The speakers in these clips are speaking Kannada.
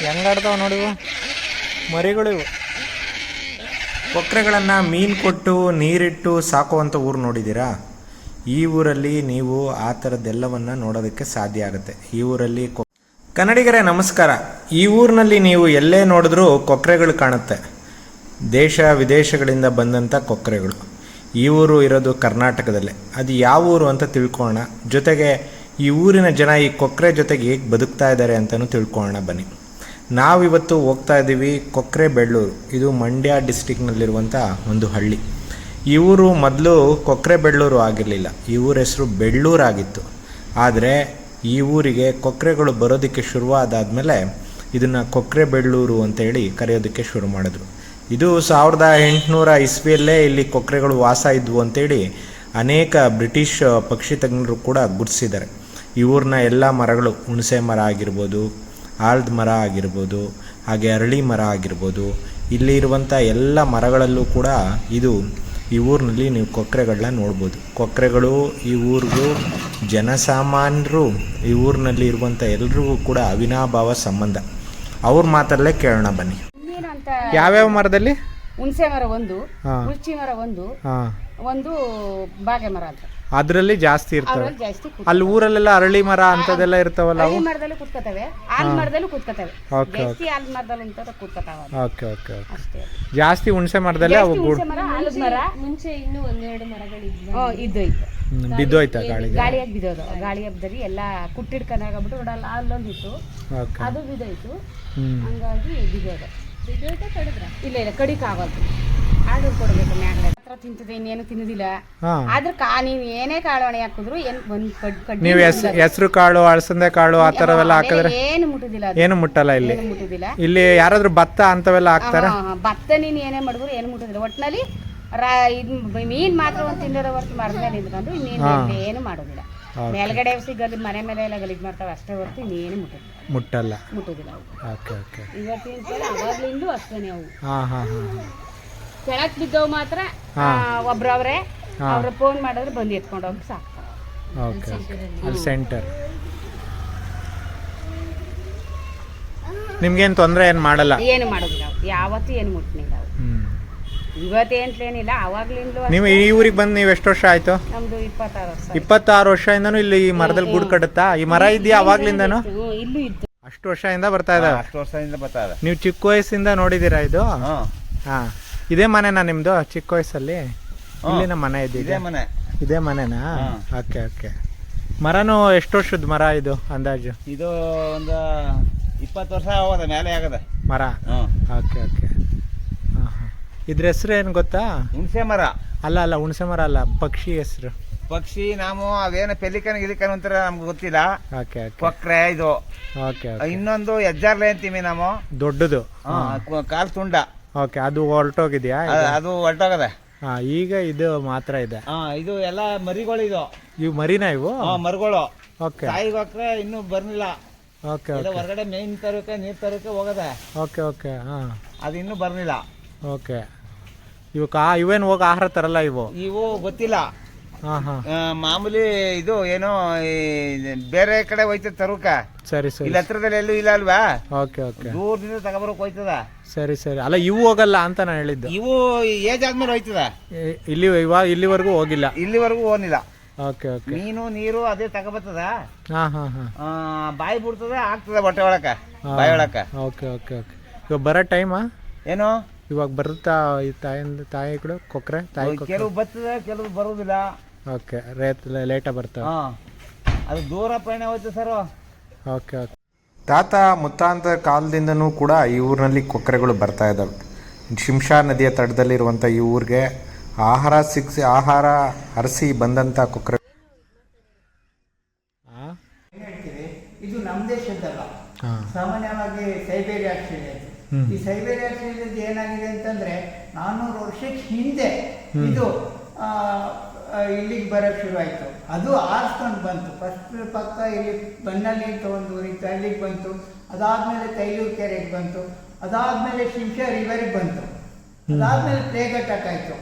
ಹೆಂಗಾಡ್ತಾವ ಮರಿಗಳು ಇವು. ಕೊಕ್ರೆಗಳನ್ನು ಮೀನು ಕೊಟ್ಟು ನೀರಿಟ್ಟು ಸಾಕುವಂಥ ಊರು ನೋಡಿದ್ದೀರಾ? ಈ ಊರಲ್ಲಿ ನೀವು ಆ ಥರದ್ದೆಲ್ಲವನ್ನು ನೋಡೋದಕ್ಕೆ ಸಾಧ್ಯ ಆಗುತ್ತೆ. ಈ ಊರಲ್ಲಿ ಕೊ ಕನ್ನಡಿಗರೇ, ನಮಸ್ಕಾರ. ಈ ಊರಿನಲ್ಲಿ ನೀವು ಎಲ್ಲೇ ನೋಡಿದ್ರೂ ಕೊಕ್ರೆಗಳು ಕಾಣುತ್ತೆ. ದೇಶ ವಿದೇಶಗಳಿಂದ ಬಂದಂಥ ಕೊಕ್ರೆಗಳು. ಈ ಊರು ಇರೋದು ಕರ್ನಾಟಕದಲ್ಲೇ. ಅದು ಯಾವ ಊರು ಅಂತ ತಿಳ್ಕೊಳ್ಳೋಣ. ಜೊತೆಗೆ ಈ ಊರಿನ ಜನ ಈ ಕೊಕ್ರೆ ಜೊತೆಗೆ ಹೇಗೆ ಬದುಕ್ತಾ ಇದ್ದಾರೆ ಅಂತಲೂ ತಿಳ್ಕೊಳ್ಳೋಣ ಬನ್ನಿ. ನಾವಿವತ್ತು ಹೋಗ್ತಾ ಇದ್ದೀವಿ ಕೊಕ್ರೆ ಬೆಳ್ಳೂರು. ಇದು ಮಂಡ್ಯ ಡಿಸ್ಟಿಕ್ನಲ್ಲಿರುವಂಥ ಒಂದು ಹಳ್ಳಿ. ಊರು ಮೊದಲು ಕೊಕ್ರೆ ಬೆಳ್ಳೂರು ಆಗಿರಲಿಲ್ಲ. ಊರ ಹೆಸರು ಬೆಳ್ಳೂರು ಆಗಿತ್ತು ಆದರೆ ಈ ಊರಿಗೆ ಕೊಕ್ರೆಗಳು ಬರೋದಕ್ಕೆ ಶುರುವಾದಾದಮೇಲೆ ಇದನ್ನು ಕೊಕ್ರೆ ಬೆಳ್ಳೂರು ಅಂತೇಳಿ ಕರೆಯೋದಕ್ಕೆ ಶುರು ಮಾಡಿದ್ರು. ಇದು ಸಾವಿರದ ಎಂಟುನೂರ ಇಸ್ವಿಯಲ್ಲೇ ಇಲ್ಲಿ ಕೊಕ್ರೆಗಳು ವಾಸ ಇದ್ವು ಅಂತೇಳಿ ಅನೇಕ ಬ್ರಿಟಿಷ್ ಪಕ್ಷಿ ತಜ್ಞರು ಕೂಡ ಗುರುತಿಸಿದ್ದಾರೆ. ಊರಿನ ಎಲ್ಲ ಮರಗಳು ಹುಣಸೆ ಮರ ಆಗಿರ್ಬೋದು ಆಲ್ದ ಮರ ಆಗಿರ್ಬೋದು ಹಾಗೆ ಅರಳಿ ಮರ ಆಗಿರ್ಬೋದು ಇಲ್ಲಿ ಇರುವಂಥ ಎಲ್ಲ ಮರಗಳಲ್ಲೂ ಕೂಡ ಇದು ಈ ಊರಿನಲ್ಲಿ ನೀವು ಕೊಕ್ಕರೆಗಳನ್ನ ನೋಡ್ಬೋದು. ಕೊಕ್ಕರೆಗಳು ಈ ಊರಿಗೂ ಜನಸಾಮಾನ್ಯರು ಈ ಊರಿನಲ್ಲಿ ಇರುವಂಥ ಎಲ್ರಿಗೂ ಕೂಡ ಅವಿನಾಭಾವ ಸಂಬಂಧ. ಅವ್ರ ಮಾತಲ್ಲೇ ಕೇಳೋಣ ಬನ್ನಿ. ಯಾವ್ಯಾವ ಮರದಲ್ಲಿ? ಹುಣಸೆ ಮರ ಒಂದು ಹಾ. ರುಚಿ ಮರ ಒಂದು ಒಂದು ಬಾಗೆ ಮರ ಅಂತ. ಅದರಲ್ಲಿ ಜಾಸ್ತಿ ಇರ್ತವೆ. ಅದ್ರಲ್ಲಿ ಜಾಸ್ತಿ ಕೂತ್- ಅಲ್ಲಿ ಊರಲ್ಲೆಲ್ಲ ಅರಳಿ ಮರ ಅಂತದೆಲ್ಲ ಇರ್ತಾವಲ್ಲ ಅವು? ಹಳ್ಳಿ ಮರದಲ್ಲೂ ಕುತ್ಕೋತವೆ. ಆಲ್ ಮರದಲ್ಲೂ ಕೂತ್ಕೋತವೆ. ಓಕೆ ಜಾಸ್ತಿ ಆಲ್ ಮರದಲ್ಲಿ ಅಂತ ಕೂತ್ಕೋತಾವ. Okay okay okay. ಅಷ್ಟೇ ಜಾಸ್ತಿ ಹುಣಸೆ ಮರದಲ್ಲಿ ಅವು ಜಾಸ್ತಿ ಗೂಡ್ ಹುಣಸೆ ಮರ ಆಲದ ಮರ. ಮುಂಚೆ ಇನ್ನು ಒಂದೆರಡು ಮರಗಳಿದ್ವು. ಹ್ಮ್, ಇದ್ದು ಇತ್ತು ಹ್ಮ್, ಬಿದ್ದೋಯ್ತಾ ಗಾಳಿಗೆ? ಗಾಳಿಯಾಗಿ ಬಿದ್ದೋದು. ಗಾಳಿ ಹಬ್ಬದಲ್ಲಿ ಎಲ್ಲ ಕುಟ್ಟಿಡ್ಕೊಂಡಾಗ್ಬಿಟ್ಟು ನೋಡಲ್ಲ ಅಲ್ಲೊಂದಿತ್ತು. ಓಕೆ. ಅದು ಬಿದ್ದೋಯ್ತು. ಹ್ಞೂ ಹಂಗಾಗಿ ಬಿದ್ದೋದು. ಬಿದ್ದೋಯ್ತಾ ಕಡಿದ್ರ? ಇಲ್ಲ ಇಲ್ಲ ಕಡಿಕ್ ಆಗೋದು ಆರ್ಡರ್ ಕೊಡ್ಬೇಕು ಮ್ಯಾಗ್ಲೆ. ಹತ್ರ ತಿಂತದೆ ಇನ್ನೇನು ತಿನ್ನೋದಿಲ್ಲ. ಹಾಂ. ಆದ್ರೆ ಕಾ ನೀವು ಏನೇ ಕಾಳವಣೆ ಹಾಕಿದ್ರು ಏನ್ ಒಂದ್ ಕಡ್ ಕಡ್ ನೀವು ಹೆಸ್ ಹೆಸರು ಕಾಳು ಅಳಸಂದೆ ಕಾಳು ಆ ಥರವೆಲ್ಲ ಹಾಕಿದ್ರೆ ಏನು ಮುಟ್ಟುದಿಲ್ಲ ಅದು. ಏನು ಮುಟ್ಟಲ್ಲ ಇಲ್ಲಿ. ಏನು ಮುಟ್ಟುದಿಲ್ಲ. ಇಲ್ಲಿ ಯಾರಾದ್ರೂ ಭತ್ತ ಅಂತವೆಲ್ಲ ಹಾಕ್ತಾರ? ಹಾ, ಹಾ, ಭತ್ತ ನೀನ್ ಏನೇ ಮಾಡಿದ್ರು ಏನು ಮುಟ್ಟುದಿಲ್ಲ. ಒಟ್ನಲ್ಲಿ ರಾ ಇದು ಮೀನ್ ಮಾತ್ರ ಒಂದು ತಿನ್ನೋದ ಹೊರತು ಮರದ ಮೇಲೆ ನಿಂತ್ಕೊಂಡು ಇನ್ನೇನು ಏನು ಮಾಡೋದಿಲ್ಲ. ಮೇಲ್ಗಡೆ ಸಿಗಲ್ಲಿ ಮನೆ ಮೇಲೆ ಎಲ್ಲ ಗಲೀಜ್ ಮಾಡ್ತಾವೆ ಅಷ್ಟೇ ಹೊರತು ಇನ್ನೇನು ಮುಟ್ಟಿಲ್ಲ ಮುಟ್ಟಲ್ಲ. ಮುಟ್ಟುದಿಲ್ಲ ಅವು. ಓಕೆ ಓಕೆ ಇವತ್ತಿನ ಅವಾಗ್ಲಿಂದು ಅವಾಗ್ಲಿಂದ ಅಷ್ಟೇನೆ ಅವು. ಹಾಂ ಹಾಂ ಹಾಂ. ಕೆಳಕ್ ಬಿದ್ದವ್ ಮಾತ್ರ ಒಬ್ರವ್ರೆ. ಅವ್ರ ಫೋನ್ ಮಾಡಿದ್ರೆ ಬಂದು ಎತ್ಕೊಂಡು ಹೋಗಿ ಸಾಕ್ತಾರೆ ಓಕೆ ಅಲ್ಲಿ ಸೆಂಟರ್ ನಿಮ್ಗೇನು ತೊಂದರೆ ಏನು ಮಾಡಲ್ಲ? ಏನು ಮಾಡೋದಿಲ್ಲ ಅವು ಯಾವತ್ತೂ ಏನು ಮುಟ್ಟಿಲ್ಲ ಇವತ್ತೇಂತಲೇನಿಲ್ಲ ಅವಾಗ್ಲಿಂದಲೂ ನೀವು ಈ ಊರಿಗೆ ಬಂದು ನೀವು ಎಷ್ಟು ವರ್ಷ ಆಯ್ತು? ನಮ್ದು ಇಪ್ಪತ್ತಾರು ವರ್ಷ ಇಪ್ಪತ್ತಾರು ವರ್ಷದಿಂದನೂ ಇಲ್ಲಿ ಈ ಮರದಲ್ಲಿ ಗೂಡು ಕಟ್ಟುತ್ತಾ? ಈ ಮರ ಇದೆಯಾ ಅವಾಗ್ಲಿಂದನು? ಹ್ಞೂ ಇಲ್ಲೂ ಇದ್ದು ಅಷ್ಟು ವರ್ಷದಿಂದ ಬರ್ತಾ ಇದ್ದಾವೆ ಅಷ್ಟು ವರ್ಷದಿಂದ ಬರ್ತಾರೆ ನೀವು ಚಿಕ್ಕ ವಯಸ್ಸಿಂದ ನೋಡಿದ್ದೀರಾ ಇದು? ಹಾಂ. ಹಾಂ. ಇದೇ ಮನೆನಾ ನಿಮ್ಮದು ಚಿಕ್ಕ ವಯಸ್ಸಲ್ಲಿ? ಇಲ್ಲಿನ ಮನೆ ಇದೇ ಇದ್ದಿದೆ ಮನೆ. ಇದೇ ಮನೆನಾ? Okay okay. ಮರನು ಎಷ್ಟು ವರ್ಷದ ಮರ ಇದು ಅಂದಾಜು? ಇದು ಒಂದು ಇಪ್ಪತ್ತು ವರ್ಷ ಹೋದ ಮೇಲೆ ಆಗದ. ಮರ? Okay okay. ಇದ್ರ ಹೆಸರು ಏನು ಗೊತ್ತಾ? ಹುಣಸೆ ಮರ. ಅಲ್ಲ ಅಲ್ಲ ಹುಣಸೆ ಮರ ಅಲ್ಲ ಪಕ್ಷಿ ಹೆಸರು. ಪಕ್ಷಿ ನಾವು ಅವೇನು ಪೆಲಿಕನ್ ಗಿಲಿಕನ್ ಅಂತಾರೆ ನಮ್ಗೆ ಗೊತ್ತಿಲ್ಲ. ಓಕೆ ಕೊಕ್ರೆ ಇದು. ಓಕೆ ಇನ್ನೊಂದು ಹೆಜ್ಜಾರ್ಲೆ ಅಂತೀವಿ ನಾವು ದೊಡ್ಡದು. ಹಾಂ. ಕಾಲು ತುಂಡ. ಓಕೆ ಅದು ಹೊರಟೋಗಿದ್ಯಾ ಅ- ಅದು ಹೊರಟೋಗದೆ. ಹಾ ಈಗ ಇದು ಮಾತ್ರ ಇದೆ. ಹಾ ಇದು ಎಲ್ಲ ಮರಿಗಳು ಇದು. ಇವು ಮರಿನಾ ಇವು? ಹಾ ಮರಿಗಳು. ಓಕೆ ತಾಯಿಗೆ ಹೋಗ್ರೆ ಇನ್ನೂ ಬರ್ಲಿಲ್ಲ. ಓಕೆ ಎಲ್ಲ ಹೊರಗಡೆ ಮೇನ್ ತರಕ್ಕೆ ನೀರ್ ತರಕ್ಕೆ ಹೋಗದೆ. ಓಕೆ ಓಕೆ ಹಾ. ಅದು ಇನ್ನೂ ಬರ್ಲಿಲ್ಲ. ಓಕೆ ಇವು ಕಾ ಇವೇನು ಹೋಗಿ ಆಹಾರ ತರಲ್ಲ ಇವು? ಇವು ಗೊತ್ತಿಲ್ಲ. ಮಾಮೂಲಿ ಇದು ಏನೋ ಈ ಬೇರೆ ಕಡೆ ಹೋಯ್ತದ ತರುಕ. ಸರಿ ಸರಿ. ಇಲ್ಲಿ ಹತ್ರದಲ್ಲಿ ಎಲ್ಲೂ ಇಲ್ಲ ಅಲ್ವಾ? Okay okay. ದೂರದಿಂದ ತಗೊಬರಕ್ ಹೋಯ್ತದ? ಸರಿ ಸರಿ. ಅಲ್ಲ ಇವು ಹೋಗಲ್ಲ ಅಂತ ನಾನು ಹೇಳಿದ್ದು. ಇವು ಏಜ್ ಆದ್ಮೇಲೆ ಹೋಯ್ತದ? ಇಲ್ಲಿ ಇವಾಗ ಇಲ್ಲಿವರೆಗೂ ಹೋಗಿಲ್ಲ. ಇಲ್ಲಿವರೆಗೂ ಹೋಗಿಲ್ಲ ಓಕೆ ಓಕೆ. ಮೀನು ನೀರು ಅದೇ ತಗೊಬರ್ತದ? ಹಾಂ ಹಾಂ ಹಾಂ. ಆ, ಬಾಯಿ ಬಿಡ್ತದ ಆಗ್ತದ ಬಟ್ಟೆ ಒಳಕ? ಬಾಯಿ ಒಳಕ? Okay okay okay. ಇವಾಗ ಬರೋ ಟೈಮ ಏನು? ಇವಾಗ ಬರುತ್ತಾ ಈ ತಾಯಿಂದ ತಾಯಿ ಕೂಡ? ಕೊಕ್ರೆ? ತಾಯಿ ಕೆಲವು ಬರ್ತದೆ ಕೆಲವು ಬರುದಿಲ್ಲ. ಓಕೆ ರೇಟ್ ಲೇಟಾಗಿ ಬರ್ತಾವೆ ಹಾ. ಅದು ದೂರ ಪ್ರಯಾಣ ಹೋಯ್ತು ಸರ್. Okay okay. ತಾತ ಮುತ್ತಾಂತ ಕಾಲದಿಂದನೂ ಕೂಡ ಈ ಊರಿನಲ್ಲಿ ಕೊಕ್ಕರೆಗಳು ಬರ್ತಾ ಇದ್ದಾವೆ. ಶಿಂಷಾ ನದಿಯ ತಡದಲ್ಲಿರುವಂಥ ಈ ಊರಿಗೆ ಆಹಾರ ಸಿಕ್ಸಿ ಆಹಾರ ಹರಿಸಿ ಬಂದಂಥ ಕೊಕ್ಕರೆ ಹಾಂ ಇದು ನಮ್ಮ ದೇಶದ್ದಲ್ಲ. ಸಾಮಾನ್ಯವಾಗಿ ಸೈಬೇರಿಯಾ ಆಸ್ಟ್ರೇಲಿಯಾ ಈ ಸೈಬೇರಿಯಾ ಆಸ್ಟ್ರೇಲಿಯಾದ ಏನಾಗಿದೆ ಅಂತಂದ್ರೆ ನಾನ್ನೂರು ವರ್ಷಕ್ಕೆ ಹಿಂದೆ ಇದು ಇಲ್ಲಿಗೆ ಬರೋಕ್ಕೆ ಶುರು ಆಯ್ತು. ಅದು ಆರಿಸ್ಕೊಂಡು ಬಂತು. ಫಸ್ಟ್ ಪಕ್ಕ ಇಲ್ಲಿ ಬನ್ನಲ್ಲಿ ಒಂದು ಊರಿತ್ತು ಅಲ್ಲಿಗೆ ಬಂತು. ಅದಾದಮೇಲೆ ತೈಲೂರು ಕೆರೆಗೆ ಬಂತು. ಅದಾದಮೇಲೆ ಶಿಂಷೆ ರಿವರಿಗೆ ಬಂತು. ಅದಾದಮೇಲೆ ಪ್ಲೇ ಘಟಕ ಆಯ್ತು.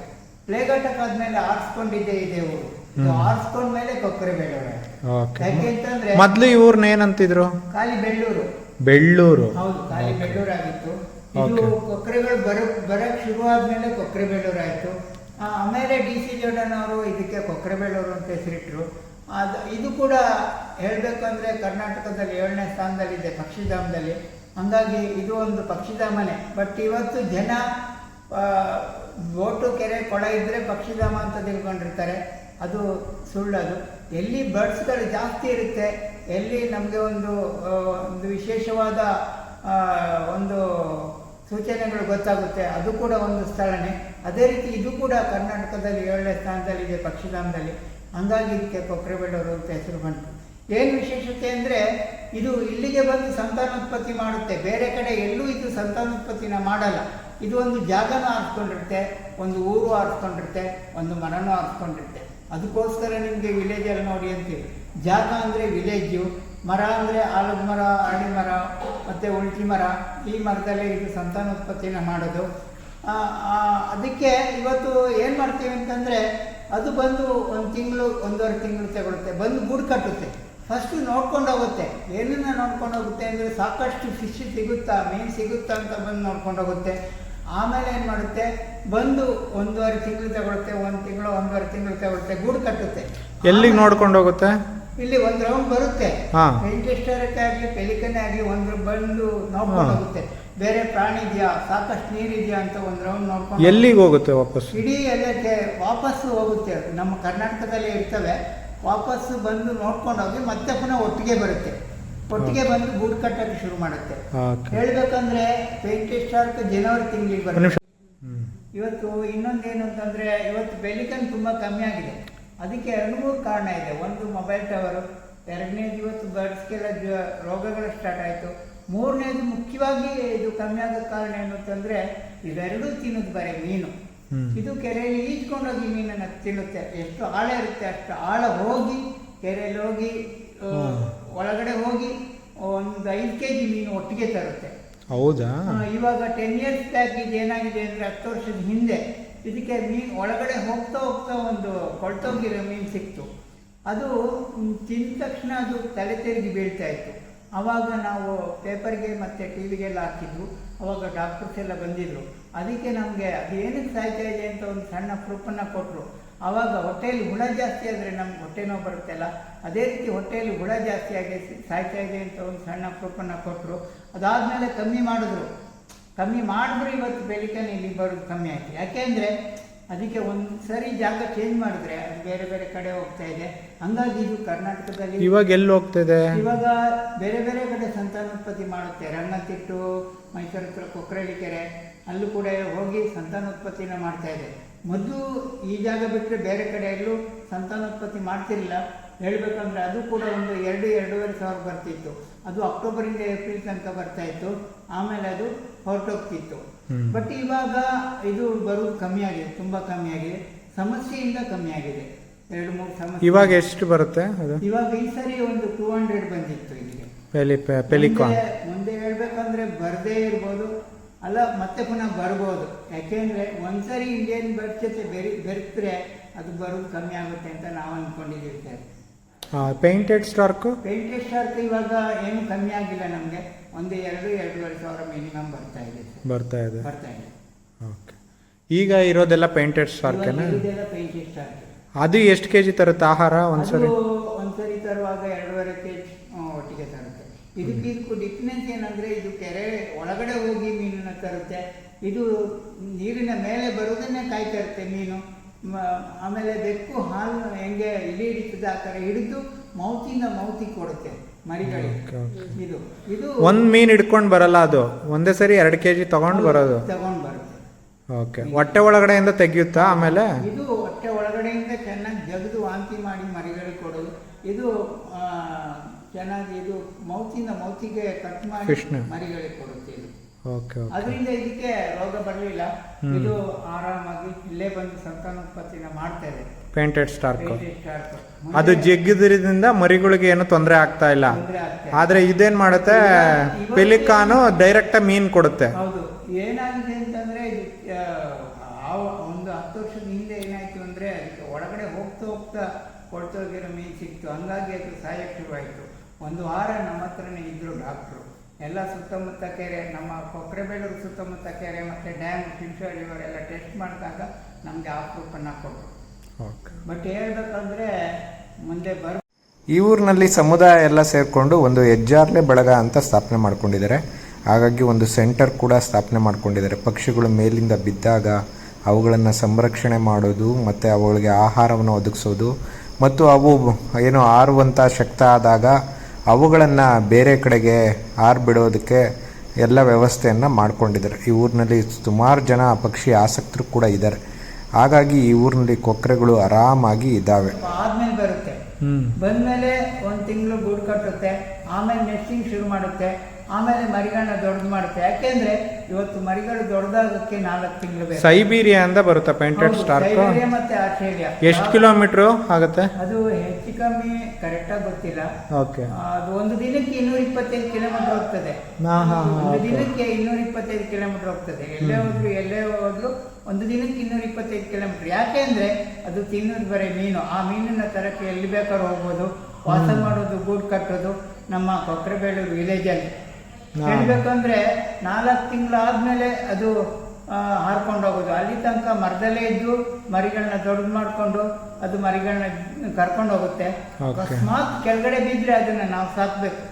ಪ್ಲೇ ಘಟಕ ಆದ್ಮೇಲೆ ಆರಿಸ್ಕೊಂಡಿದ್ದೆ ಇದೆ ಊರು. ಆರಿಸ್ಕೊಂಡ್ಮೇಲೆ ಕೊಕ್ಕರೆ ಬೇಡವ್ರೆ ಓಕೆ. ಯಾಕೆ ಅಂತಂದ್ರೆ ಮೊದಲು ಊರ್ನ ಏನಂತಿದ್ರು? ಖಾಲಿ ಬೆಳ್ಳೂರು. ಬೆಳ್ಳೂರು. ಹೌದು ಖಾಲಿ ಬೆಳ್ಳೂರಾಗಿತ್ತು. ಇದು ಕೊಕ್ಕರೆಗಳು ಬರ ಬರಕ್ ಶುರು ಆದ್ಮೇಲೆ ಕೊಕ್ಕರೆ ಬೆಳ್ಳೂರು ಆಯ್ತು ಆಮೇಲೆ ಡಿ ಸಿ ಜೋಡನವರು ಇದಕ್ಕೆ ಕೊಕ್ರೆಬೇಳೂರು ಅಂತ ಹೆಸರಿಟ್ರು. ಅದು, ಇದು ಕೂಡ ಹೇಳಬೇಕಂದ್ರೆ ಕರ್ನಾಟಕದಲ್ಲಿ ಏಳನೇ ಸ್ಥಾನದಲ್ಲಿದೆ, ಪಕ್ಷಿಧಾಮದಲ್ಲಿ. ಹಾಗಾಗಿ ಇದು ಒಂದು ಪಕ್ಷಿಧಾಮನೆ. ಬಟ್ ಇವತ್ತು ಜನ ಬೋಟು ಕೆರೆ, ಕೊಳ ಇದ್ದರೆ ಪಕ್ಷಿಧಾಮ ಅಂತ ತಿಳ್ಕೊಂಡಿರ್ತಾರೆ. ಅದು ಸುಳ್ಳದು. ಎಲ್ಲಿ ಬರ್ಡ್ಸ್ಗಳು ಜಾಸ್ತಿ ಇರುತ್ತೆ, ಎಲ್ಲಿ ನಮಗೆ ಒಂದು ಒಂದು ವಿಶೇಷವಾದ ಒಂದು ಸೂಚನೆಗಳು ಗೊತ್ತಾಗುತ್ತೆ, ಅದು ಕೂಡ ಒಂದು ಸ್ಥಳನೇ. ಅದೇ ರೀತಿ ಇದು ಕೂಡ ಕರ್ನಾಟಕದಲ್ಲಿ ಏಳನೇ ಸ್ಥಾನದಲ್ಲಿದೆ ಪಕ್ಷಿಧಾಮದಲ್ಲಿ. ಹಂಗಾಗಿ ಇದಕ್ಕೆ ಕೊಕ್ರೆಬೆಳ್ಳೂರು ಅಂತ ಹೆಸರು ಬಂತು. ಏನು ವಿಶೇಷತೆ ಅಂದರೆ, ಇದು ಇಲ್ಲಿಗೆ ಬಂದು ಸಂತಾನೋತ್ಪತ್ತಿ ಮಾಡುತ್ತೆ. ಬೇರೆ ಕಡೆ ಎಲ್ಲೂ ಇದು ಸಂತಾನೋತ್ಪತ್ತಿನ ಮಾಡಲ್ಲ. ಇದು ಒಂದು ಜಾಗನ ಆರಿಸ್ಕೊಂಡಿರುತ್ತೆ, ಒಂದು ಊರು ಆರಿಸ್ಕೊಂಡಿರುತ್ತೆ, ಒಂದು ಮರನೂ ಆರಿಸ್ಕೊಂಡಿರುತ್ತೆ. ಅದಕ್ಕೋಸ್ಕರ ನಿಮಗೆ ವಿಲೇಜಲ್ಲಿ ನೋಡಿ ಅಂತೀವಿ. ಜಾಗ ಅಂದರೆ ವಿಲೇಜು ಮರ ಅಂದರೆ ಆಲದ ಮರ ಅರಳಿ ಮರ, ಮತ್ತು ಉಳ್ಟಿ ಮರ, ಈ ಮರದಲ್ಲೇ ಇದು ಸಂತಾನೋತ್ಪತ್ತಿನ ಮಾಡೋದು. ಅದಕ್ಕೆ ಇವತ್ತು ಏನು ಮಾಡ್ತೀವಿ ಅಂತಂದರೆ ಅದು ಬಂದು ಒಂದು ತಿಂಗಳು ಒಂದೂವರೆ ತಿಂಗಳು ತಗೊಳುತ್ತೆ. ಬಂದು ಗೂಡು ಕಟ್ಟುತ್ತೆ. ಫಸ್ಟು ನೋಡ್ಕೊಂಡು ಹೋಗುತ್ತೆ. ಏನನ್ನ ನೋಡ್ಕೊಂಡು ಹೋಗುತ್ತೆ ಅಂದರೆ ಸಾಕಷ್ಟು ಫಿಶ್ ಸಿಗುತ್ತಾ ಮೀನು ಸಿಗುತ್ತಾ ಅಂತ ಬಂದು ನೋಡ್ಕೊಂಡು ಹೋಗುತ್ತೆ. ಆಮೇಲೆ ಏನು ಮಾಡುತ್ತೆ? ಬಂದು ಒಂದೂವರೆ ತಿಂಗಳು ತಗೊಳುತ್ತೆ ಒಂದು ತಿಂಗಳು ಒಂದೂವರೆ ತಿಂಗಳು ತಗೊಳುತ್ತೆ. ಗೂಡು ಕಟ್ಟುತ್ತೆ. ಎಲ್ಲಿಗೆ ನೋಡ್ಕೊಂಡು ಹೋಗುತ್ತೆ? ಇಲ್ಲಿ ಒಂದು ರೌಂಡ್ ಬರುತ್ತೆ. ವೆಂಕಟೇಶ್ವರಕ್ಕೆ ಆಗಲಿ ಪೆಲಿಕನೇ ಆಗಲಿ ಒಂದು ಬಂದು ನೋಡ್ಕೊಂಡು. ಹೋಗುತ್ತೆ. ಬೇರೆ ಪ್ರಾಣಿ ಇದೆಯಾ ಸಾಕಷ್ಟು ನೀರಿದೆಯಾ ಅಂತ ಒಂದು ರೌಂಡ್ ನೋಡ್ಕೊಂಡು ಎಲ್ಲಿಗೆ ಹೋಗುತ್ತೆ ವಾಪಸ್ ಇಡೀ ಎಲ್ಲಕ್ಕೆ ವಾಪಸ್ ಹೋಗುತ್ತೆ. ಅದು. ನಮ್ಮ ಕರ್ನಾಟಕದಲ್ಲಿ ಇರ್ತವೆ. ವಾಪಸ್ ಬಂದು ನೋಡ್ಕೊಂಡು ಹೋಗಿ ಮತ್ತೆ ಪುನಃ ಒಟ್ಟಿಗೆ ಬರುತ್ತೆ. ಒಟ್ಟಿಗೆ ಬಂದು ಗೂಡು ಕಟ್ಟಕ್ಕೆ ಶುರು ಮಾಡುತ್ತೆ. ಓಕೆ. ಹೇಳ್ಬೇಕಂದ್ರೆ ವೆಂಕಟೇಶ್ವರಕ್ಕೆ ಜನವರಿ ತಿಂಗಳಿಗೆ ಒಂದು ಬರುತ್ತೆ ನಿಮಿಷ. ಹ್ಮ್. ಇವತ್ತು ಇನ್ನೊಂದೇನು ಅಂತಂದ್ರೆ ಇವತ್ತು ಬೆಲಿಕನ್ ತುಂಬಾ ಕಮ್ಮಿ ಆಗಿದೆ. ಅದಕ್ಕೆ ಎರಡು ಮೂರು ಕಾರಣ ಇದೆ. ಒಂದು ಮೊಬೈಲ್ ಟವರು ಎರಡನೇದು ಇವತ್ತು ಬರ್ಡ್ಸ್ಗೆಲ್ಲ ಜ ರೋಗಗಳು ಸ್ಟಾರ್ಟ್ ಆಯಿತು. ಮೂರನೇದು ಮುಖ್ಯವಾಗಿ ಇದು ಕಮ್ಮಿ ಆಗೋ ಕಾರಣ ಏನು ಅಂತಂದ್ರೆ ಇವೆರಡೂ ತಿನ್ನೋದು ಬರೀ ಮೀನು. ಇದು ಕೆರೆಯಲ್ಲಿ ಈಜ್ಕೊಂಡೋಗಿ ಮೀನನ್ನು ತಿನ್ನುತ್ತೆ. ಎಷ್ಟು ಆಳ ಇರುತ್ತೆ ಅಷ್ಟು ಆಳ ಹೋಗಿ ಕೆರೆಯಲ್ಲಿ ಹೋಗಿ ಒಳಗಡೆ ಹೋಗಿ ಒಂದು ಐದು ಕೆ ಜಿ ಮೀನು ಒಟ್ಟಿಗೆ ತರುತ್ತೆ. ಹೌದಾ? ಇವಾಗ ಟೆನ್ ಇಯರ್ಸ್ ಬ್ಯಾಕ್ ಇದು ಏನಾಗಿದೆ ಅಂದ್ರೆ ಹತ್ತು ವರ್ಷದ ಹಿಂದೆ ಇದಕ್ಕೆ ಮೀನು ಒಳಗಡೆ ಹೋಗ್ತಾ ಹೋಗ್ತಾ ಒಂದು ಕೊಳ್ತೋಗಿರೋ ಮೀನು ಸಿಕ್ತು. ಅದು ತಿಂದ ತಕ್ಷಣ ಅದು ತಲೆ ತಿರುಗಿ ಬೀಳ್ತಾ ಇತ್ತು. ಅವಾಗ ನಾವು ಪೇಪರ್ಗೆ ಮತ್ತು ಟಿ ವಿಗೆಲ್ಲ ಹಾಕಿದ್ವು. ಅವಾಗ ಡಾಕ್ಟರ್ಸ್ ಎಲ್ಲ ಬಂದಿದ್ದರು ಅದಕ್ಕೆ ನಮಗೆ ಅದು ಏನಕ್ಕೆ ಸಾಯ್ತಾ ಇದೆ ಅಂತ ಒಂದು ಸಣ್ಣ ಪ್ರೂಫನ್ನು ಕೊಟ್ಟರು ಆವಾಗ ಹೊಟ್ಟೆಯಲ್ಲಿ ಹುಳ ಜಾಸ್ತಿ ಆದರೆ ನಮ್ಗೆ ಹೊಟ್ಟೆ ನೋವು ಬರುತ್ತಲ್ಲ ಅದೇ ರೀತಿ ಹೊಟ್ಟೆಯಲ್ಲಿ ಹುಳ ಜಾಸ್ತಿ ಆಗಿ ಸಾಯ್ತಾ ಇದೆ ಅಂತ ಒಂದು ಸಣ್ಣ ಪ್ರೂಫನ್ನು ಕೊಟ್ಟರು ಅದಾದಮೇಲೆ ಕಮ್ಮಿ ಮಾಡಿದ್ರು. ಕಮ್ಮಿ ಮಾಡಿದ್ರು ಇವತ್ತು ಬೆಳಿಗ್ಗೆ ಇಲ್ಲಿ ಬರೋದು ಕಮ್ಮಿ ಆಯ್ತು. ಯಾಕೆಂದರೆ ಅದಕ್ಕೆ ಒಂದು ಸರಿ ಜಾಗ ಚೇಂಜ್ ಮಾಡಿದ್ರೆ ಅದು ಬೇರೆ ಬೇರೆ ಕಡೆ ಹೋಗ್ತಾ ಇದೆ. ಹಂಗಾಗಿ ಇದು ಕರ್ನಾಟಕದಲ್ಲಿ ಇವಾಗ ಎಲ್ಲಿ ಹೋಗ್ತಿದೆ? ಇವಾಗ ಬೇರೆ ಬೇರೆ ಕಡೆ ಸಂತಾನೋತ್ಪತ್ತಿ ಮಾಡುತ್ತೆ. ರಂಗತಿಟ್ಟು ಮೈಸೂರು ಹತ್ರ ಕೊಕ್ರಳ್ಳಿ ಕೆರೆ ಅಲ್ಲೂ ಕೂಡ ಹೋಗಿ ಸಂತಾನೋತ್ಪತ್ತಿನ ಮಾಡ್ತಾ ಇದೆ. ಮೊದಲು ಈ ಜಾಗ ಬಿಟ್ಟರೆ ಬೇರೆ ಕಡೆ ಎಲ್ಲೂ ಸಂತಾನೋತ್ಪತ್ತಿ ಮಾಡ್ತಿರಲಿಲ್ಲ. ಹೇಳ್ಬೇಕಂದ್ರೆ ಅದು ಕೂಡ ಒಂದು ಎರಡು ಎರಡೂವರೆ ಸಾವಿರ ಬರ್ತಿತ್ತು. ಅದು ಅಕ್ಟೋಬರಿಂದ ಏಪ್ರಿಲ್ ತನಕ ಬರ್ತಾ ಇತ್ತು. ಆಮೇಲೆ ಅದು ಹೊರಟೋಗ್ತಿತ್ತು. ಬಟ್ ಇವಾಗ ಇದು ಬರೋದು ಕಮ್ಮಿ ಆಗಿದೆ ತುಂಬ ಕಮ್ಮಿ ಆಗಿದೆ. ಸಮಸ್ಯೆಯಿಂದ ಕಮ್ಮಿ ಆಗಿದೆ. ಎರಡು ಮೂರು ಸಮಸ್ಯೆ. ಇವಾಗ ಎಷ್ಟು ಬರುತ್ತೆ ಅದು? ಇವಾಗ ಈ ಸರಿ ಒಂದು ಟೂ ಹಂಡ್ರೆಡ್ ಬಂದಿತ್ತು ಇಲ್ಲಿಗೆ. ಮುಂದೆ- ಹೇಳ್ಬೇಕಂದ್ರೆ ಬರದೇ ಇರ್ಬೋದು. ಅಲ್ಲ ಮತ್ತೆ ಪುನಃ ಬರ್ಬೋದು. ಯಾಕೆಂದ್ರೆ ಒಂದ್ಸರಿ ಇಂಡಿಯನ್ ಬರ್ಡ್ ಜೊತೆ ಬೆರಿ ಬೆರೆತ್ರೆ ಅದು ಬರೋದು ಕಮ್ಮಿ ಆಗುತ್ತೆ ಅಂತ ನಾವು ಅನ್ಕೊಂಡಿದ್ದೀವಿ sir. Painted stork painted stork ಇವಾಗ ಏನು ಕಮ್ಮಿ ಆಗಿಲ್ಲ ನಮಗೆ. ಒಂದು ಎರಡು ಎರಡೂವರೆ ಸಾವಿರ ಮಿನಿಮಮ್ ಬರ್ತಾ ಇದೆ ಬರ್ತಾ ಇದೆ. ಬರ್ತಾ ಇದೆ. ಓಕೆ. ಈಗ ಇರೋದೆಲ್ಲ ಪೇಂಟೆಡ್ ಸ್ಟಾರ್ಕೇನಾ ಇದೆಲ್ಲ ಪೇಂಟೆಡ್ ಸ್ಟಾರ್ಕ್ ಅದು ಎಷ್ಟು ಕೆ ಜಿ ತರುತ್ತೆ ಆಹಾರ ಒಂದ್ಸರಿ? ಒಂದ್ಸರಿ ತರುವಾಗ ಎರಡೂವರೆ ಕೆ ಜಿ ಒಟ್ಟಿಗೆ ತರುತ್ತೆ. ಇದಕ್ಕೆ ಇದಕ್ಕೂ ಡಿಫ್ರೆನ್ಸ್ ಏನಂದ್ರೆ ಇದು ಕೆರೆ ಒಳಗಡೆ ಹೋಗಿ ಮೀನನ್ನ ತರುತ್ತೆ. ಇದು ನೀರಿನ ಮೇಲೆ ಬರುವುದನ್ನೇ ಕಾಯ್ತಾ ಇರುತ್ತೆ ಮೀನು. ಆಮೇಲೆ ಬೆಕ್ಕು ಹಾಲು ಹೆಂಗೆ ಇಲಿ ಹಿಡಿತದೆ ಆ ಥರ ಹಿಡಿದು ಮೌತಿಂದ ಮೌತಿ ಕೊಡುತ್ತೆ okay. ಇದು ಇದು ಒಂದ್ ಮೀನ್ ಹಿಡ್ಕೊಂಡು ಬರಲ್ಲ ಅದು. ಒಂದೇ ಸರಿ ಎರಡು ಕೆ ಜಿ ತಗೊಂಡು ಬರೋದು. ತಗೊಂಡು ಬರುತ್ತೆ. ಓಕೆ ಹೊಟ್ಟೆ ಒಳಗಡೆಯಿಂದ ತೆಗಿಯುತ್ತಾ ಆಮೇಲೆ? ಇದು ಹೊಟ್ಟೆ ಒಳಗಡೆಯಿಂದ ಚೆನ್ನಾಗಿ ಜಗದು ವಾಂತಿ ಮಾಡಿ ಮರಿಗಳಿಗೆ ಕೊಡೋದು. ಇದು ಚೆನ್ನಾಗಿ ಇದು ಮೌತಿಂದ ಮೌತಿಗೆ ಕಟ್ ಮಾಡಿ. ಮರಿಗಳಿಗೆ ಕೊಡುತ್ತೆ ಇದು ಓಕೆ ಅದರಿಂದ ಇದಕ್ಕೆ ರೋಗ ಬರಲಿಲ್ಲ. ಇದು ಆರಾಮಾಗಿ ಇಲ್ಲೇ ಬಂದು ಸಂತಾನೋತ್ಪತ್ತಿನ ಮಾಡ್ತಾ ಇದೆ ಪೇಂಟೆಡ್ ಸ್ಟಾರ್ಕ್ ಅದು ಜಗ್ಗಿದ್ರಿಂದ ಮರಿಗಳಿಗೆ ಏನು ತೊಂದರೆ ಆಗ್ತಾ ಇಲ್ಲ. ಆದ್ರೆ ಇದೇನ್ ಮಾಡುತ್ತೆ? ಪೆಲಿಕಾನು ಡೈರೆಕ್ಟ್ ಮೀನ್ ಕೊಡುತ್ತೆ. ಹೌದು. ಏನಾಗಿದೆ ಅಂತಂದ್ರೆ ಒಂದು ಹತ್ತು ವರ್ಷದ ಹಿಂದೆ ಏನಾಯ್ತು ಅಂದ್ರೆ ಅದಕ್ಕೆ ಒಳಗಡೆ ಹೋಗ್ತಾ ಹೋಗ್ತಾ ಕೊಡ್ತೋಗಿರೋ ಮೀನ್ ಸಿಕ್ತು. ಹಂಗಾಗಿ ಅದು ಸಾಯಕ್ಕೆ ಶುರುವಾಯಿತು. ಒಂದು ವಾರ ಡಾಕ್ಟ್ರು ಎಲ್ಲ ಸುತ್ತಮುತ್ತ ಕೆರೆ ನಮ್ಮ ಕೊಕ್ರೆಬೇಲೂರು ಸುತ್ತಮುತ್ತ ಕೆರೆ ಮತ್ತು ಡ್ಯಾಮ್ ಚಿಂಚೋಳಿ ಇವರೆಲ್ಲ ಟೆಸ್ಟ್ ಮಾಡಿದಾಗ ನಮಗೆ ಆ ಪ್ರೂಫನ್ನು ಕೊಟ್ಟರು ಬಟ್ ಹೇಳ್ಬೇಕಂದ್ರೆ ಮುಂದೆ ಬರ ಈ ಊರಿನಲ್ಲಿ ಸಮುದಾಯ ಎಲ್ಲ ಸೇರಿಕೊಂಡು ಒಂದು ಹೆಜ್ಜಾರ್ಲೆ ಬಳಗ ಅಂತ ಸ್ಥಾಪನೆ ಮಾಡ್ಕೊಂಡಿದ್ದಾರೆ. ಹಾಗಾಗಿ ಒಂದು ಸೆಂಟರ್ ಕೂಡ ಸ್ಥಾಪನೆ ಮಾಡ್ಕೊಂಡಿದ್ದಾರೆ. ಪಕ್ಷಿಗಳು ಮೇಲಿಂದ ಬಿದ್ದಾಗ ಅವುಗಳನ್ನು ಸಂರಕ್ಷಣೆ ಮಾಡೋದು ಮತ್ತು ಅವುಗಳಿಗೆ ಆಹಾರವನ್ನು ಒದಗಿಸೋದು ಮತ್ತು ಅವು ಏನು ಹಾರುವಂಥ ಶಕ್ತ ಆದಾಗ ಅವುಗಳನ್ನು ಬೇರೆ ಕಡೆಗೆ ಹಾರ್ಬಿಡೋದಕ್ಕೆ ಎಲ್ಲ ವ್ಯವಸ್ಥೆಯನ್ನು ಮಾಡ್ಕೊಂಡಿದ್ದಾರೆ. ಈ ಊರಿನಲ್ಲಿ ಸುಮಾರು ಜನ ಪಕ್ಷಿ ಆಸಕ್ತರು ಕೂಡ ಇದ್ದಾರೆ. ಹಾಗಾಗಿ ಈ ಊರಿನಲ್ಲಿ ಕೊಕ್ಕರೆಗಳು ಆರಾಮಾಗಿ ಇದ್ದಾವೆ. ಆದ್ಮೇಲೆ ಬರುತ್ತೆ. ಬಂದ್ಮೇಲೆ ಒಂದು ತಿಂಗಳು ಗೂಡು ಕಟ್ಟುತ್ತೆ ಆಮೇಲೆ ನೆಸ್ಟಿಂಗ್ ಶುರು ಮಾಡುತ್ತೆ. ಆಮೇಲೆ ಮರಿಗಳನ್ನ ದೊಡ್ಡದು ಮಾಡುತ್ತೆ. ಯಾಕೆಂದ್ರೆ ಇವತ್ತು ಮರಿಗಳು ದೊಡ್ಡದಾಗಕ್ಕೆ ನಾಲ್ಕು ತಿಂಗಳು ಬೇಕು. ಸೈಬೀರಿಯಾ ಅಂತ ಬರುತ್ತೆ ಪೇಂಟೆಡ್ ಸ್ಟಾರ್ ಸ್ಟಾರ್ಕ್ ಸೈಬೇರಿಯಾ ಮತ್ತೆ ಆಸ್ಟ್ರೇಲಿಯಾ ಎಷ್ಟು ಕಿಲೋಮೀಟರ್ ಆಗುತ್ತೆ? ಅದು ಹೆಚ್ಚು ಕಮ್ಮಿ ಕರೆಕ್ಟಾಗಿ ಗೊತ್ತಿಲ್ಲ. ಓಕೆ. ಅದು ಒಂದು ದಿನಕ್ಕೆ ಇನ್ನೂರ ಇಪ್ಪತ್ತೈದು ಕಿಲೋಮೀಟರ್ ಹೋಗ್ತದೆ. ಒಂದು ದಿನಕ್ಕೆ ಇನ್ನೂರ ಇಪ್ಪತ್ತೈದು ಕಿಲೋಮೀಟರ್ ಹೋಗ್ತದೆ. ಎಲ್ಲೇ ಹೋದ್ರು ಎಲ್ಲೇ ಹೋದ್ರು ಒಂದು ದಿನಕ್ಕೆ ಇನ್ನೂರ ಇಪ್ಪತ್ತೈದು ಕಿಲೋಮೀಟರ್. ಯಾಕೆಂದ್ರೆ ಅದು ತಿನ್ನೋದು ಬರೀ ಮೀನು. ಆ ಮೀನನ್ನ ತರಕ್ಕೆ ಎಲ್ಲಿ ಬೇಕಾದ್ರೂ ಹೋಗ್ಬೋದು. ವಾಸ ಮಾಡೋದು ಗೂಡ್ ಕಟ್ಟೋದು ನಮ್ಮ ಕೊಕ್ರೆಬೇಳೂರು ವಿಲೇಜಲ್ಲಿ ಹೇಳ್ಬೇಕಂದ್ರೆ ನಾಲ್ಕು ತಿಂಗಳಾದ್ಮೇಲೆ ಅದು ಹಾರ್ಕೊಂಡು ಹೋಗೋದು ಅಲ್ಲಿ ತನಕ ಮರದಲ್ಲೇ ಇದ್ದು ಮರಿಗಳನ್ನ ದೊಡ್ಡದು ಮಾಡಿಕೊಂಡು ಅದು ಮರಿಗಳನ್ನ ಕರ್ಕೊಂಡು ಹೋಗುತ್ತೆ. ಅಕಸ್ಮಾತ್ ಕೆಳಗಡೆ ಬಿದ್ದರೆ ಅದನ್ನ ನಾವು ಸಾಕ್ಬೇಕು.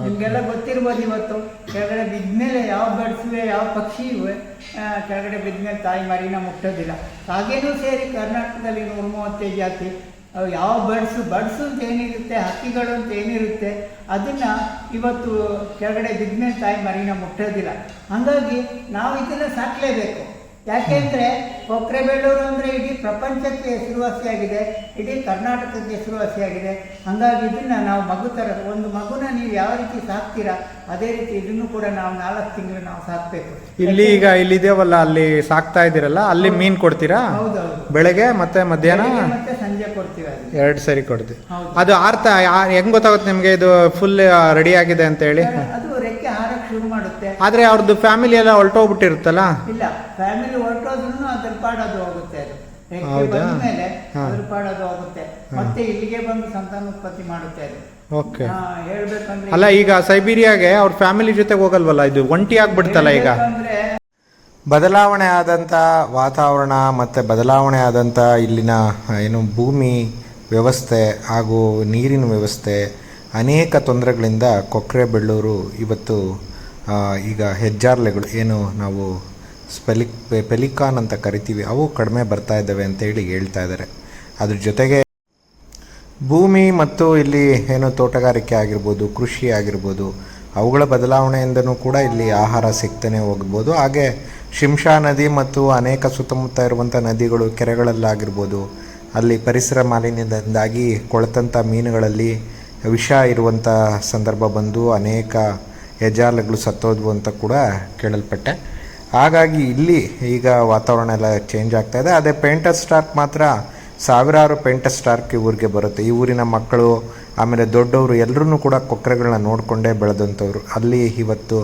ನಿಮಗೆಲ್ಲ ಗೊತ್ತಿರ್ಬೋದು ಇವತ್ತು. ಕೆಳಗಡೆ ಬಿದ್ಮೇಲೆ ಯಾವ ಬಡ್ಸುವೆ ಯಾವ ಪಕ್ಷಿ ಇವೆ ಆ, ಕೆಳಗಡೆ ಬಿದ್ಮೇಲೆ ತಾಯಿ ಮರಿನ ಮುಟ್ಟೋದಿಲ್ಲ. ಹಾಗೇನೂ ಸೇರಿ ಕರ್ನಾಟಕದಲ್ಲಿ ನೂರ ಮೂವತ್ತೈದು ಜಾತಿ ಅವು ಯಾವ ಬಡ್ಸು ಬರ್ಡ್ಸ್ ಅಂತ ಏನಿರುತ್ತೆ ಹಕ್ಕಿಗಳು ಅಂತ ಏನಿರುತ್ತೆ ಅದನ್ನು ಇವತ್ತು ಕೆಳಗಡೆ ಬಿದ್ಮೇಲೆ ತಾಯಿ ಮರಿನ ಮುಟ್ಟೋದಿಲ್ಲ ಹಾಗಾಗಿ ನಾವು ಇದನ್ನು ಸಾಕಲೇಬೇಕು. ಯಾಕೆಂದ್ರೆ ಕೊಕ್ರೆಬೇಳೂರು ಅಂದ್ರೆ ಇಡೀ ಪ್ರಪಂಚಕ್ಕೆ ಹೆಸರುವಾಸಿಯಾಗಿದೆ ಇಡೀ ಕರ್ನಾಟಕಕ್ಕೆ ಹೆಸರುವಾಸಿಯಾಗಿದೆ. ಹಾಗಾಗಿ ಇದನ್ನ ನಾವು ಮಗು ಥರ ಒಂದು ಮಗುನ ನೀವು ಯಾವ ರೀತಿ ಸಾಕ್ತೀರಾ ಅದೇ ರೀತಿ ಇದನ್ನು ಕೂಡ ನಾವು ನಾಲ್ಕು ತಿಂಗಳು ನಾವು ಸಾಕ್ಬೇಕು. ಇಲ್ಲಿ ಈಗ ಇಲ್ಲಿ ಇದೆಯವಲ್ಲ ಅಲ್ಲಿ ಸಾಕ್ತಾ ಇದ್ದೀರಲ್ಲ ಅಲ್ಲಿ ಮೀನ್ ಕೊಡ್ತೀರಾ? ಹೌದೌದು ಬೆಳಗ್ಗೆ ಮತ್ತೆ ಮಧ್ಯಾಹ್ನ? ಮತ್ತೆ ಸಂಜೆ ಕೊಡ್ತೀವಿ ಅದು ಎರಡು ಸರಿ ಕೊಡ್ತೀವಿ. ಅದು ಆರ್ತ ಹೆಂಗ್ ಗೊತ್ತಾಗುತ್ತೆ ನಿಮ್ಗೆ? ಇದು ಫುಲ್ ರೆಡಿ ಆಗಿದೆ ಅಂತ ಹೇಳಿ. ಅದು ರೆಕ್ಕೆ ಹಾರಕ್ಕೆ ಶುರು ಮಾಡುತ್ತೆ ಆದ್ರೆ ಅವ್ರದ್ದು ಫ್ಯಾಮಿಲಿ ಎಲ್ಲ ಹೊರಟೋಗ್ಬಿಟ್ಟಿರುತ್ತಲ್ಲ? ಇಲ್ಲ ಫ್ಯಾಮಿಲಿ ಹೊರಟೋದ್ರೂ ಅದ್ರ ಪಾಡೋದು ಹೋಗುತ್ತೆ ಅದು. ಹೌದಾ? ಬಂದ್ಮೇಲೆ ಹಾ. ಅದ್ರ ಪಾಡೋದು ಹೋಗುತ್ತೆ. ಮತ್ತೆ ಇಲ್ಲಿಗೆ ಬಂದು ಸಂತಾನೋತ್ಪತ್ತಿ ಮಾಡುತ್ತೆ ಅದು. ಓಕೆ. ಹೇಳ್ಬೇಕಂದ್ರೆ ಅಲ್ಲ ಈಗ ಸೈಬೀರಿಯಾಗೆ ಅವ್ರ ಫ್ಯಾಮಿಲಿ ಜೊತೆಗೆ ಹೋಗಲ್ವಲ್ಲ ಇದು? ಒಂಟಿ ಆಗ್ಬಿಡ್ತಲ್ಲ ಈಗ? ಹೇಳ್ಬೇಕಂದ್ರೆ ಬದಲಾವಣೆ ಆದಂಥ ವಾತಾವರಣ ಮತ್ತು ಬದಲಾವಣೆ ಆದಂಥ ಇಲ್ಲಿನ ಏನು ಭೂಮಿ ವ್ಯವಸ್ಥೆ ಹಾಗೂ ನೀರಿನ ವ್ಯವಸ್ಥೆ ಅನೇಕ ತೊಂದರೆಗಳಿಂದ ಕೊಕ್ರೆ ಬೆಳ್ಳೂರು ಇವತ್ತು ಈಗ ಹೆಜ್ಜಾರ್ಲೆಗಳು ಏನು ನಾವು ಸ್ಪೆಲಿಕ್ ಪೆಲಿಕಾನ್ ಅಂತ ಕರಿತೀವಿ, ಅವು ಕಡಿಮೆ ಬರ್ತಾ ಇದ್ದಾವೆ ಅಂತೇಳಿ ಹೇಳ್ತಾ ಇದ್ದಾರೆ. ಅದ್ರ ಜೊತೆಗೆ ಭೂಮಿ ಮತ್ತು ಇಲ್ಲಿ ಏನು ತೋಟಗಾರಿಕೆ ಆಗಿರ್ಬೋದು, ಕೃಷಿ ಆಗಿರ್ಬೋದು, ಅವುಗಳ ಬದಲಾವಣೆಯಿಂದನೂ ಕೂಡ ಇಲ್ಲಿ ಆಹಾರ ಸಿಗ್ತಾನೆ ಹೋಗ್ಬೋದು. ಹಾಗೆ ಶಿಂಷಾ ನದಿ ಮತ್ತು ಅನೇಕ ಸುತ್ತಮುತ್ತ ಇರುವಂಥ ನದಿಗಳು ಕೆರೆಗಳಲ್ಲಾಗಿರ್ಬೋದು, ಅಲ್ಲಿ ಪರಿಸರ ಮಾಲಿನ್ಯದಿಂದಾಗಿ ಕೊಳೆತಂಥ ಮೀನುಗಳಲ್ಲಿ ವಿಷ ಇರುವಂಥ ಸಂದರ್ಭ ಬಂದು ಅನೇಕ ಹೆಜ್ಜಾಲಗಳು ಸತ್ತೋದ್ವು ಅಂತ ಕೂಡ ಕೇಳಲ್ಪಟ್ಟೆ. ಹಾಗಾಗಿ ಇಲ್ಲಿ ಈಗ ವಾತಾವರಣ ಎಲ್ಲ ಚೇಂಜ್ ಆಗ್ತಾ ಇದೆ. ಅದೇ ಪೇಂಟರ್ ಸ್ಟಾರ್ಕ್ ಮಾತ್ರ ಸಾವಿರಾರು ಪೇಂಟರ್ ಸ್ಟಾರ್ಕ್ ಈ ಊರಿಗೆ ಬರುತ್ತೆ. ಈ ಊರಿನ ಮಕ್ಕಳು, ಆಮೇಲೆ ದೊಡ್ಡವರು ಎಲ್ಲರೂ ಕೂಡ ಕೊಕ್ಕರೆಗಳನ್ನ ನೋಡಿಕೊಂಡೇ ಬೆಳೆದಂಥವ್ರು. ಅಲ್ಲಿ ಇವತ್ತು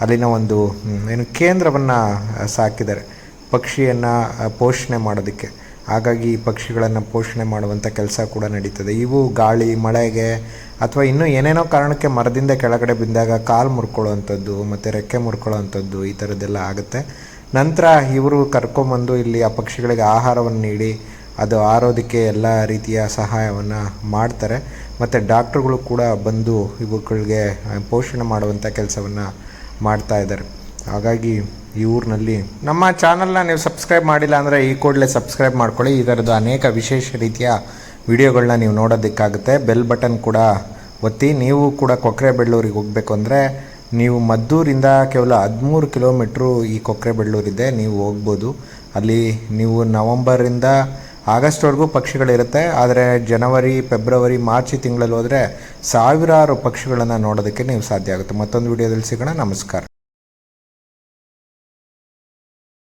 ಅಲ್ಲಿನ ಒಂದು ಏನು ಕೇಂದ್ರವನ್ನು ಸಾಕಿದ್ದಾರೆ. ಪಕ್ಷಿಯನ್ನು ಪೋಷಣೆ ಮಾಡೋದಕ್ಕೆ. ಹಾಗಾಗಿ ಈ ಪಕ್ಷಿಗಳನ್ನು ಪೋಷಣೆ ಮಾಡುವಂಥ ಕೆಲಸ ಕೂಡ ನಡೀತದೆ. ಇವು ಗಾಳಿ, ಮಳೆಗೆ ಅಥವಾ ಇನ್ನೂ ಏನೇನೋ ಕಾರಣಕ್ಕೆ ಮರದಿಂದ ಕೆಳಗಡೆ ಬಿದ್ದಾಗ ಕಾಲು ಮುರ್ಕೊಳ್ಳೋವಂಥದ್ದು ಮತ್ತು ರೆಕ್ಕೆ ಮುರ್ಕೊಳ್ಳೋವಂಥದ್ದು ಈ ಥರದ್ದೆಲ್ಲ ಆಗುತ್ತೆ. ನಂತರ ಇವರು ಕರ್ಕೊಂಬಂದು ಇಲ್ಲಿ ಆ ಪಕ್ಷಿಗಳಿಗೆ ಆಹಾರವನ್ನು ನೀಡಿ ಅದು ಆರೋದಕ್ಕೆ ಎಲ್ಲ ರೀತಿಯ ಸಹಾಯವನ್ನು ಮಾಡ್ತಾರೆ. ಮತ್ತು ಡಾಕ್ಟ್ರುಗಳು ಕೂಡ ಬಂದು ಇವುಗಳಿಗೆ ಪೋಷಣೆ ಮಾಡುವಂಥ ಕೆಲಸವನ್ನು ಮಾಡ್ತಾ ಇದ್ದಾರೆ. ಹಾಗಾಗಿ ಈ ಊರಿನಲ್ಲಿ ನಮ್ಮ ಚಾನಲ್ನ ನೀವು ಸಬ್ಸ್ಕ್ರೈಬ್ ಮಾಡಿಲ್ಲ ಅಂದರೆ ಈ ಕೂಡಲೇ ಸಬ್ಸ್ಕ್ರೈಬ್ ಮಾಡ್ಕೊಳ್ಳಿ. ಇದರದ್ದು ಅನೇಕ ವಿಶೇಷ ರೀತಿಯ ವಿಡಿಯೋಗಳನ್ನ ನೀವು ನೋಡೋದಕ್ಕಾಗುತ್ತೆ. ಬೆಲ್ ಬಟನ್ ಕೂಡ ಒತ್ತಿ. ನೀವು ಕೂಡ ಕೊಕ್ರೆಬೆಳ್ಳೂರಿಗೆ ಹೋಗಬೇಕು ಅಂದರೆ ನೀವು ಮದ್ದೂರಿಂದ ಕೇವಲ ಹದಿಮೂರು ಕಿಲೋಮೀಟ್ರು ಈ ಕೊಕ್ರೆಬೆಳ್ಳೂರಿದೆ. ನೀವು ಹೋಗ್ಬೋದು. ಅಲ್ಲಿ ನೀವು ನವಂಬರಿಂದ ಆಗಸ್ಟ್ವರೆಗೂ ಪಕ್ಷಿಗಳಿರುತ್ತೆ. ಆದರೆ ಜನವರಿ, ಫೆಬ್ರವರಿ, ಮಾರ್ಚ್ ತಿಂಗಳಲ್ಲಿ ಹೋದರೆ ಸಾವಿರಾರು ಪಕ್ಷಿಗಳನ್ನು ನೋಡೋದಕ್ಕೆ ನೀವು ಸಾಧ್ಯ ಆಗುತ್ತೆ. ಮತ್ತೊಂದು ವಿಡಿಯೋದಲ್ಲಿ ಸಿಗೋಣ. ನಮಸ್ಕಾರ.